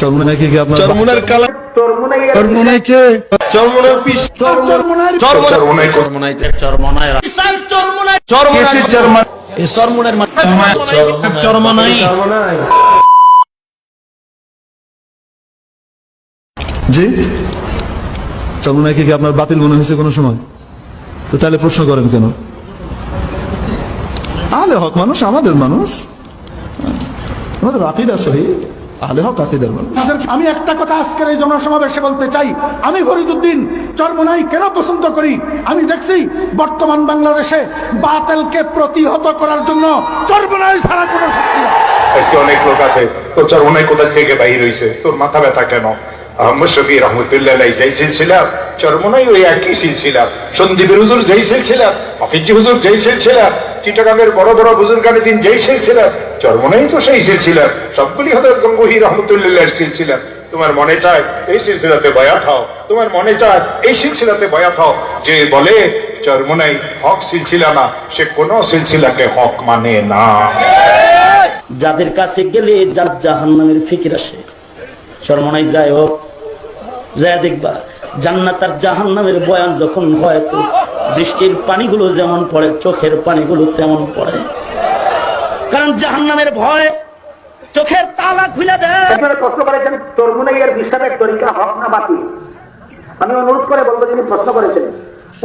চরমনায় কি চরমুনার চরমনায় চরমুনার জি? কি আপনার বাতিল মনে হয়েছে কোনো সময়? তো তাহলে প্রশ্ন করেন কেন? আলে হক মানুষ আমাদের মানুষ। আমাদের আকিদা সহি হক আকিদার আমি একটা কথা আজকের এই জনসমাবেশে বলতে চাই। আমি ফরিদুদ্দিন চরমনাই কেন পছন্দ করি? আমি দেখছি বর্তমান বাংলাদেশে বাতেলকে প্রতিহত করার জন্য চরমনাই ছাড়া কোনো শক্তি আজকে অনেক লোক আছে তোর চার কোথা থেকে বাহির হয়েছে তোর মাথা ব্যথা কেন? আহমদ শফি রহমতুল্লাহ যেই সিলসিলা চরমনাই ওই একই সিলসিলা। সন্দীপের হুজুর যেই সিলসিলা হাফিজি হুজুর যেই সিলসিলা চিটাগাঙ্গের বড় বড় বুজুর্গানি দিন যেই সিলসিলা। চরমনাই তো সেই সিলসিলা। সবগুলি হজরত গঙ্গোহী রহমতুল্লাহ সিলসিলা। তোমার মনে চায় এই সিলসিলাতে বয়াত হও। তোমার মনে চায় এই সিলসিলাতে বয়াত হও। যে বলে চরমনাই হক সিলসিলা না, সে কোন সিলসিলাকে হক মানে না। যাদের কাছে গেলে যার জাহান্নামের ফিকির আসে চরমনাই যায় হোক, যায় দেখবা, জান্নাত আর জাহান্নামের বয়ান যখন হয় তো বৃষ্টির পানিগুলো যেমন পড়ে, চোখের পানিগুলো তেমন পড়ে। কারণ জাহান্নামের ভয়। চোখের তালা খুলে দেয় প্রশ্ন করেছেন, তরমুনাইয়ের বিশ্বাসের তরিকা হক না আমি অনুরোধ করে বলব প্রশ্ন করেছেন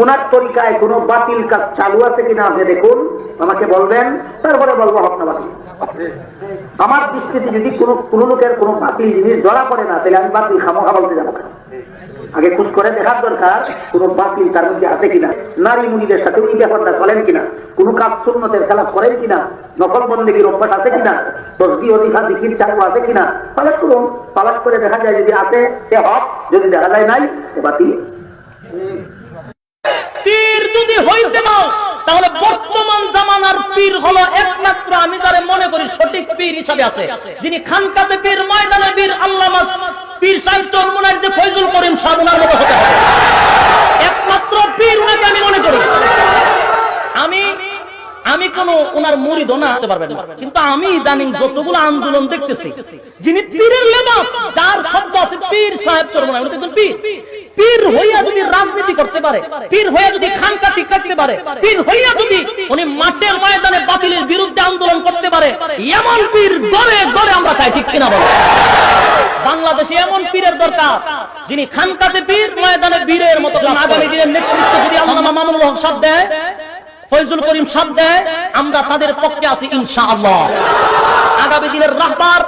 ওনার তরিকায় কোনো বাতিল কাজ চালু আছে কিনা আপনি দেখুন, আমাকে বলবেন, তারপরে বলব হক বাতিল। আমার দৃষ্টিতে যদি কোনো কোনো লোকের কোনো বাতিল জিনিস ধরা পড়ে না, তাহলে আমি বাতিল খামোখা বলতে যাব? আগে খুশ করে দেখার দরকার কোন বাতিল তার মধ্যে আছে কিনা। নারী মুনিদের সাথে ওই ব্যাপারটা চলেন কিনা? কোন কাজ শূন্যতের খেলা করেন কিনা? নকল বন্দীগীর অভ্যাস আছে কিনা? তসবি অধিকার দিকির চালু আছে কিনা? তালাশ করুন তালাশ করে দেখা যায় যদি আছে সে হক, যদি দেখা যায় নাই সে বাতিল। পীর যদি হইতে নাও তাহলে পীর হলো একমাত্র আমি যারে মনে করি সঠিক পীর হিসাবে আছে। যিনি খানকাতে পীর, ময়দানে পীর, আল্লামা পীর সাহেব চরমুনার যে ফৈজুল করিম সাবুনার মতো হতে হবে। একমাত্র পীর উনাকে আমি মনে করি। আমি আমি কোন ওনার মুড়ি দোনা হতে পারবেন কিন্তু আমি ইদানিং যতগুলো আন্দোলন দেখতেছি, যিনি পীরের লেবাস, যার শব্দ আছে পীর সাহেব চরমনা উনি একজন পীর। যদি করতে পারে, পীর হইয়া যদি খানকা ঠিক রাখতে পারে, পীর হইয়া যদি উনি মাঠের ময়দানে বাতিলের বিরুদ্ধে আন্দোলন করতে পারে, এমন পীর গড়ে গড়ে আমরা চাই, ঠিক কিনা বলো? বাংলাদেশে এমন পীরের দরকার, যিনি খানকাতে পীর, ময়দানে বীরের মতো আগামী দিনের নেতৃত্ব যদি আল্লামা মামুনুল হক সাহেব দেয় ফৈজুল করিম সাহেব দেয়, আমরা তাদের পক্ষে আছি ইনশাআল্লাহ। আগামী দিনের রাহবার